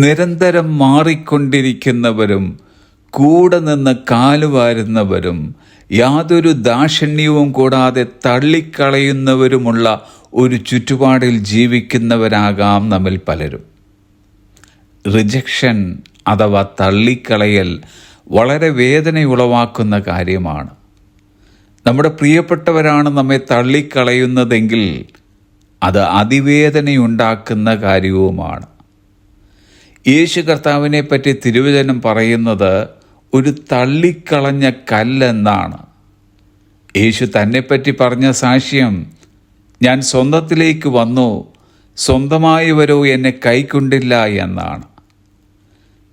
നിരന്തരം മാറിക്കൊണ്ടിരിക്കുന്നവരും കൂടെ നിന്ന് കാലുവാരുന്നവരും യാതൊരു ദാക്ഷിണ്യവും കൂടാതെ തള്ളിക്കളയുന്നവരുമുള്ള ഒരു ചുറ്റുപാടിൽ ജീവിക്കുന്നവരാകാം നമ്മിൽ പലരും. റിജക്ഷൻ അഥവാ തള്ളിക്കളയൽ വളരെ വേദന ഉളവാക്കുന്ന കാര്യമാണ്. നമ്മുടെ പ്രിയപ്പെട്ടവരാണ് നമ്മെ തള്ളിക്കളയുന്നതെങ്കിൽ അത് അതിവേദനയുണ്ടാക്കുന്ന കാര്യവുമാണ്. യേശു കർത്താവിനെ പറ്റി തിരുവചനം പറയുന്നത് ഒരു തള്ളിക്കളഞ്ഞ കല്ലെന്നാണ്. യേശു തന്നെപ്പറ്റി പറഞ്ഞ സാക്ഷ്യം ഞാൻ സ്വന്തത്തിലേക്ക് വന്നു സ്വന്തമായവരോ എന്നെ കൈക്കൊണ്ടില്ല എന്നാണ്.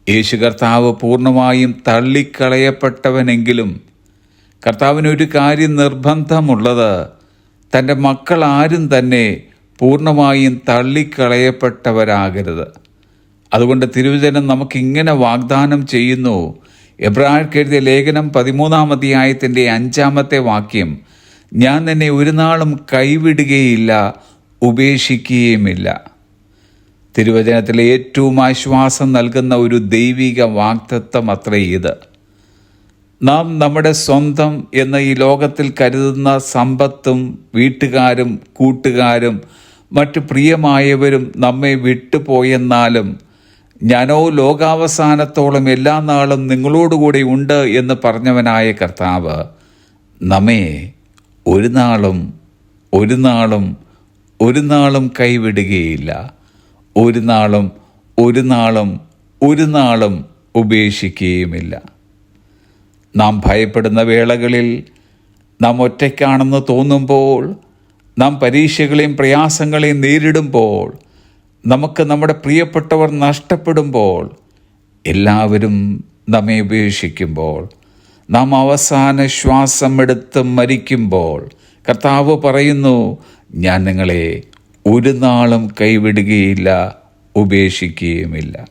യേശു കർത്താവ് പൂർണമായും തള്ളിക്കളയപ്പെട്ടവനെങ്കിലും കർത്താവിന് ഒരു കാര്യം നിർബന്ധമുള്ളത് തന്റെ മക്കൾ ആരും തന്നെ പൂർണമായും തള്ളിക്കളയപ്പെട്ടവരാകരുത്. അതുകൊണ്ട് തിരുവചനം നമുക്കിങ്ങനെ വാഗ്ദാനം ചെയ്യുന്നു. എബ്രാഹിർക്ക് എഴുതിയ ലേഖനം പതിമൂന്നാം അധ്യായത്തിന്റെ അഞ്ചാമത്തെ വാക്യം ഞാൻ നിന്നെ ഒരു നാളും കൈവിടുകയില്ല ഉപേക്ഷിക്കുകയുമില്ല. തിരുവചനത്തിലെ ഏറ്റവും ആശ്വാസം നൽകുന്ന ഒരു ദൈവിക വാക്തത്വം അത്രേ ഇത്. നാം നമ്മുടെ സ്വന്തം എന്ന ഈ ലോകത്തിൽ കരുതുന്ന സമ്പത്തും വീട്ടുകാരും കൂട്ടുകാരും മറ്റു പ്രിയമായവരും നമ്മെ വിട്ടുപോയെന്നാലും ഞാനോ ലോകാവസാനത്തോളം എല്ലാ നാളും നിങ്ങളോടുകൂടി ഉണ്ട് എന്ന് പറഞ്ഞവനായ കർത്താവ് നമ്മെ ഒരു നാളും ഒരു നാളും ഒരു നാളും കൈവിടുകയില്ല. ഒരു നാളും ഒരു നാളും ഒരു നാളും ഉപേക്ഷിക്കുകയുമില്ല. നാം ഭയപ്പെടുന്ന വേളകളിൽ നാം ഒറ്റയ്ക്കാണെന്ന് തോന്നുമ്പോൾ നാം പരീക്ഷകളെയും പ്രയാസങ്ങളെയും നേരിടുമ്പോൾ നമുക്ക് നമ്മുടെ പ്രിയപ്പെട്ടവർ നഷ്ടപ്പെടുമ്പോൾ എല്ലാവരും നമ്മെ ഉപേക്ഷിക്കുമ്പോൾ നാം അവസാന ശ്വാസം എടുത്ത് മരിക്കുമ്പോൾ കർത്താവ് പറയുന്നു ഞാൻ നിങ്ങളെ ഒരു നാളും കൈവിടുകയില്ല ഉപേക്ഷിക്കുകയുമില്ല.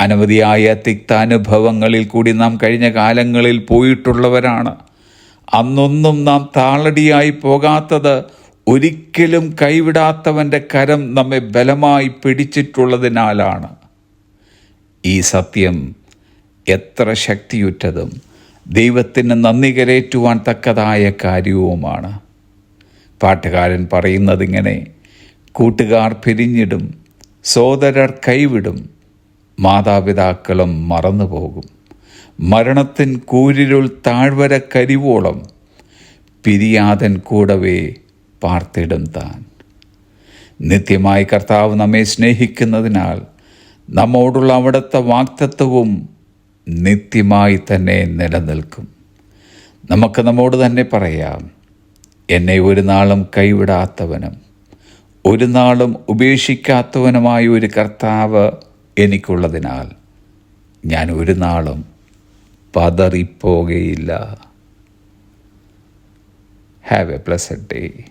അനവധിയായ തിക്താനുഭവങ്ങളിൽ കൂടി നാം കഴിഞ്ഞ കാലങ്ങളിൽ പോയിട്ടുള്ളവരാണ്. അന്നൊന്നും നാം താളടിയായി പോകാത്തത് ഒരിക്കലും കൈവിടാത്തവന്റെ കരം നമ്മെ ബലമായി പിടിച്ചിട്ടുള്ളതിനാലാണ്. ഈ സത്യം എത്ര ശക്തിയുറ്റതും ദൈവത്തിന് നന്ദി കരേറ്റുവാൻ തക്കതായ കാര്യവുമാണ്. പാട്ടുകാരൻ പറയുന്നതിങ്ങനെ കൂട്ടുകാർ പിരിഞ്ഞിടും സോദരർ കൈവിടും മാതാപിതാക്കളും മറന്നുപോകും. മരണത്തിൻ കൂരിരുൾ താഴ്വര കരിവോളം പിരിയാതൻ കൂടവേ പാർത്തിടും താൻ നിത്യമായി കർത്താവ് നമ്മെ സ്നേഹിക്കുന്നതിനാൽ നമ്മോടുള്ള അവിടുത്തെ വാക്തത്വവും നിത്യമായി തന്നെ നിലനിൽക്കും. നമുക്ക് നമ്മോട് തന്നെ പറയാം എന്നെ ഒരു നാളും കൈവിടാത്തവനും ഒരു നാളും ഉപേക്ഷിക്കാത്തവനുമായ ഒരു കർത്താവ് എനിക്കുള്ളതിനാൽ ഞാൻ ഒരു നാളും പതറിപ്പോകയില്ല. Have a pleasant day